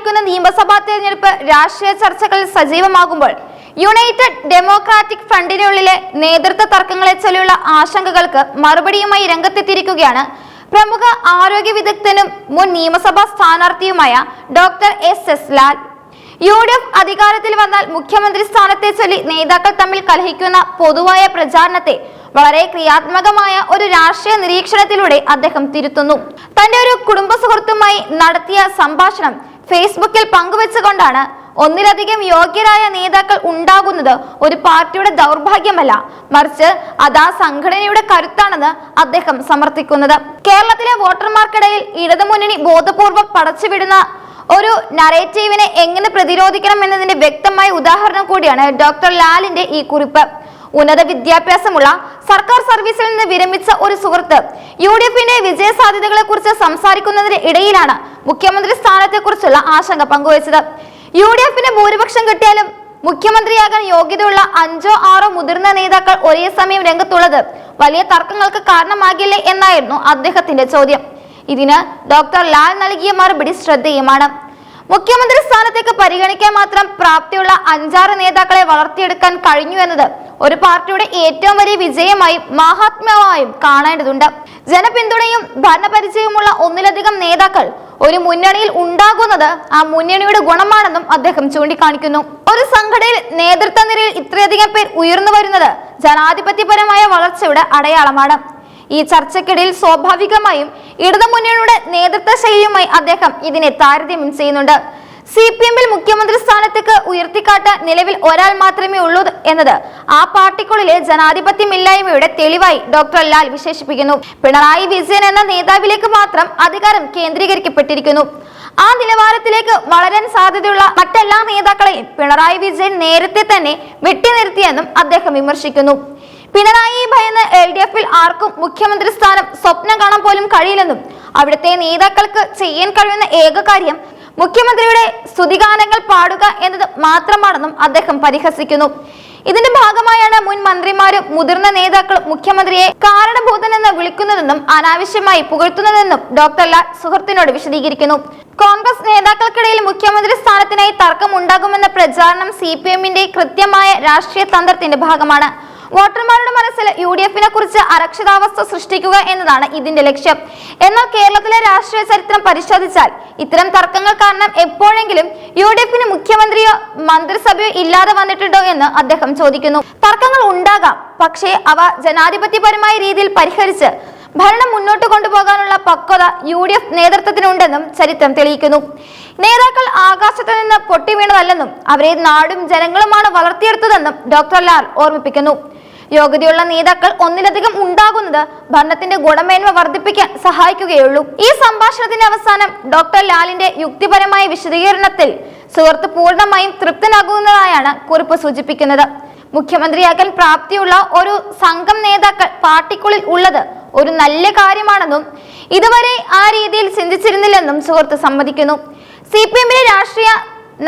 വരാനിരിക്കുന്ന നിയമസഭാ തെരഞ്ഞെടുപ്പ് രാഷ്ട്രീയ ചർച്ചകളിൽ സജീവമാകുമ്പോൾ യുണൈറ്റഡ് ഡെമോക്രാറ്റിക് ഫ്രണ്ടിനുള്ളിലെ നേതൃത്വ തർക്കങ്ങളെ ചൊല്ലിയുള്ള ആശങ്കകൾക്ക് മറുപടിയുമായി രംഗത്തെത്തിയിരിക്കുകയാണ് പ്രമുഖ ആരോഗ്യ വിദഗ്ധനും മുൻ നിയമസഭാ സ്ഥാനാർത്ഥിയുമായ doctor S S Lal. U D F അധികാരത്തിൽ വന്നാൽ മുഖ്യമന്ത്രി സ്ഥാനത്തെ ചൊല്ലി നേതാക്കൾ തമ്മിൽ കലഹിക്കുന്ന പൊതുവായ പ്രചാരണത്തെ വളരെ ക്രിയാത്മകമായ ഒരു രാഷ്ട്രീയ നിരീക്ഷണത്തിലൂടെ അദ്ദേഹം തിരുത്തുന്നു. തന്റെ ഒരു കുടുംബ സുഹൃത്തുമായി നടത്തിയ സംഭാഷണം ഫേസ്ബുക്കിൽ പങ്കുവെച്ചുകൊണ്ടാണ് ഒന്നിലധികം യോഗ്യരായ നേതാക്കൾ ഉണ്ടാകുന്നത് ഒരു പാർട്ടിയുടെ ദൗർഭാഗ്യമല്ല. മറിച്ച് അത് ആ സംഘടനയുടെ കരുത്താണെന്ന് അദ്ദേഹം സമർത്ഥിക്കുന്നത്. കേരളത്തിലെ വോട്ടർമാർക്കിടയിൽ ഇടതുമുന്നണി ബോധപൂർവം പടച്ചുവിടുന്ന ഒരു നറേറ്റീവിനെ എങ്ങനെ പ്രതിരോധിക്കണം എന്നതിന്റെ വ്യക്തമായ ഉദാഹരണം കൂടിയാണ് ഡോക്ടർ ലാലിന്റെ ഈ കുറിപ്പ്. ഉന്നത വിദ്യാഭ്യാസമുള്ള സർക്കാർ സർവീസിൽ നിന്ന് വിരമിച്ച ഒരു സുഹൃത്ത് യു ഡി എഫിന്റെ വിജയ സാധ്യതകളെ കുറിച്ച് സംസാരിക്കുന്നതിന് ഇടയിലാണ് മുഖ്യമന്ത്രി സ്ഥാനത്തെക്കുറിച്ചുള്ള ആശങ്ക പങ്കുവച്ചത്. യു ഡി എഫിന് ഭൂരിപക്ഷം കിട്ടിയാലും മുഖ്യമന്ത്രിയാകാൻ യോഗ്യതയുള്ള അഞ്ചോ ആറോ മുതിർന്ന നേതാക്കൾ ഒരേ സമയം രംഗത്തുള്ളത് വലിയ തർക്കങ്ങൾക്ക് കാരണമാകില്ലേ എന്നായിരുന്നു അദ്ദേഹത്തിന്റെ ചോദ്യം. ഇതിന് ഡോക്ടർ ലാൽ നൽകിയ മറുപടി ശ്രദ്ധേയമാണ്. മുഖ്യമന്ത്രി സ്ഥാനത്തേക്ക് പരിഗണിക്കാൻ മാത്രം പ്രാപ്തിയുള്ള അഞ്ചാറ് നേതാക്കളെ വളർത്തിയെടുക്കാൻ കഴിഞ്ഞു എന്നത് ഒരു പാർട്ടിയുടെ ഏറ്റവും വലിയ വിജയമായും മഹാത്മ്യമായും കാണേണ്ടതുണ്ട്. ജനപിന്തുണയും ഭരണപരിചയവുമുള്ള ഒന്നിലധികം നേതാക്കൾ ഒരു മുന്നണിയിൽ ഉണ്ടാകുന്നത് ആ മുന്നണിയുടെ ഗുണമാണെന്നും അദ്ദേഹം ചൂണ്ടിക്കാണിക്കുന്നു. ഒരു സംഘടനയിൽ നേതൃത്വ നിരയിൽ ഇത്രയധികം പേർ ഉയർന്നു വരുന്നത് ജനാധിപത്യപരമായ വളർച്ചയുടെ അടയാളമാണ്. ഈ ചർച്ചയ്ക്കിടയിൽ സ്വാഭാവികമായും ഇടതുമുന്നണിയുടെ നേതൃത്വ ശൈലിയുമായി അദ്ദേഹം ഇതിനെ താരതമ്യം ചെയ്യുന്നുണ്ട്. സി പി എമ്മിൽ മുഖ്യമന്ത്രി സ്ഥാനത്തേക്ക് ഉയർത്തിക്കാട്ടാൻ നിലവിൽ ഒരാൾ മാത്രമേ ഉള്ളൂ എന്നത് ആ പാർട്ടിക്കുള്ളിലെ ജനാധിപത്യമില്ലായ്മയുടെ തെളിവായി ഡോക്ടർ ലാൽ വിശേഷിപ്പിക്കുന്നു. പിണറായി വിജയൻ എന്ന നേതാവിലേക്ക് മാത്രം അധികാരം കേന്ദ്രീകരിക്കപ്പെട്ടിരിക്കുന്നു. ആ നിലവാരത്തിലേക്ക് വളരാൻ സാധ്യതയുള്ള മറ്റെല്ലാ നേതാക്കളെയും പിണറായി വിജയൻ നേരത്തെ തന്നെ വെട്ടിനിർത്തിയെന്നും അദ്ദേഹം വിമർശിക്കുന്നു. പിണറായി ഭയന്ന് എൽ ഡി എഫിൽ ആർക്കും മുഖ്യമന്ത്രി സ്ഥാനം സ്വപ്നം കാണാൻ പോലും കഴിയില്ലെന്നും അവിടുത്തെ നേതാക്കൾക്ക് ചെയ്യാൻ കഴിയുന്ന ഏക കാര്യം മുഖ്യമന്ത്രിയുടെ സ്തുതിഗാനങ്ങൾ പാടുക എന്നത് മാത്രമാണെന്നും അദ്ദേഹം പരിഹസിക്കുന്നു. ഇതിന്റെ ഭാഗമായാണ് മുൻ മന്ത്രിമാരും മുതിർന്ന നേതാക്കളും മുഖ്യമന്ത്രിയെ കാരണഭൂതനെന്ന് വിളിക്കുന്നതെന്നും അനാവശ്യമായി പുകഴ്ത്തുന്നതെന്നും ഡോക്ടർ ലാൽ സുഹൃത്തിനോട് വിശദീകരിക്കുന്നു. കോൺഗ്രസ് നേതാക്കൾക്കിടയിൽ മുഖ്യമന്ത്രി സ്ഥാനത്തിനായി തർക്കമുണ്ടാകുമെന്ന പ്രചാരണം സി പി എമ്മിന്റെ കൃത്യമായ രാഷ്ട്രീയ തന്ത്രത്തിന്റെ ഭാഗമാണ്. വോട്ടർമാരുടെ മനസ്സിൽ യു ഡി എഫിനെ കുറിച്ച് അരക്ഷിതാവസ്ഥ സൃഷ്ടിക്കുക എന്നതാണ് ഇതിന്റെ ലക്ഷ്യം. എന്നാൽ കേരളത്തിലെ രാഷ്ട്രീയ ചരിത്രം പരിശോധിച്ചാൽ ഇത്തരം തർക്കങ്ങൾ കാരണം എപ്പോഴെങ്കിലും യു ഡി എഫിന് മുഖ്യമന്ത്രിയോ മന്ത്രിസഭയോ ഇല്ലാതെ വന്നിട്ടുണ്ടോ എന്ന് അദ്ദേഹം ചോദിക്കുന്നു. തർക്കങ്ങൾ ഉണ്ടാകാം പക്ഷേ അവ ജനാധിപത്യപരമായ രീതിയിൽ പരിഹരിച്ച് ഭരണം മുന്നോട്ട് കൊണ്ടുപോകാനുള്ള പക്വത യു ഡി എഫ് നേതൃത്വത്തിനുണ്ടെന്നും ചരിത്രം തെളിയിക്കുന്നു. നേതാക്കൾ ആകാശത്ത് നിന്ന് പൊട്ടി വീണതല്ലെന്നും അവരെ നാടും ജനങ്ങളുമാണ് വളർത്തിയെടുത്തതെന്നും ഡോക്ടർ ലാൽ ഓർമ്മിപ്പിക്കുന്നു. യോഗ്യതയുള്ള നേതാക്കൾ ഒന്നിലധികം ഉണ്ടാകുന്നത് ഭരണത്തിന്റെ ഗുണമേന്മ വർദ്ധിപ്പിക്കാൻ സഹായിക്കുകയുള്ളൂ. ഈ സംഭാഷണത്തിന്റെ അവസാനം ഡോക്ടർ ലാലിന്റെ യുക്തിപരമായ വിശദീകരണത്തിൽ സുഹൃത്ത് പൂർണമായും തൃപ്തനാകുന്നതായാണ് കുറിപ്പ് സൂചിപ്പിക്കുന്നത്. മുഖ്യമന്ത്രിയാകാൻ പ്രാപ്തിയുള്ള ഒരു സംഘം നേതാക്കൾ പാർട്ടിക്കുള്ളിൽ ഉള്ളത് ഒരു നല്ല കാര്യമാണെന്നും ഇതുവരെ ആ രീതിയിൽ ചിന്തിച്ചിരുന്നില്ലെന്നും സുഹൃത്ത് സമ്മതിക്കുന്നു. സി പി എമ്മിലെ രാഷ്ട്രീയ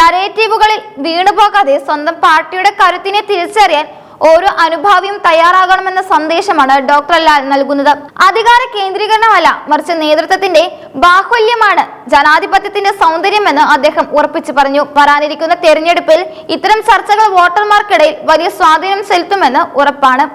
നരേറ്റീവുകളിൽ വീണുപോകാതെ സ്വന്തം പാർട്ടിയുടെ കരുത്തിനെ തിരിച്ചറിയാൻ ഓരോ അനുഭാവിയും തയ്യാറാകണമെന്ന സന്ദേശമാണ് ഡോക്ടർ ലാൽ നൽകുന്നത്. അധികാര കേന്ദ്രീകരണമല്ല മറിച്ച് നേതൃത്വത്തിന്റെ ബാഹുല്യമാണ് ജനാധിപത്യത്തിന്റെ സൗന്ദര്യമെന്ന് അദ്ദേഹം ഉറപ്പിച്ചു പറഞ്ഞു. വരാനിരിക്കുന്ന തെരഞ്ഞെടുപ്പിൽ ഇത്തരം ചർച്ചകൾ വോട്ടർമാർക്കിടയിൽ വലിയ സ്വാധീനം ചെലുത്തുമെന്ന് ഉറപ്പാണ്.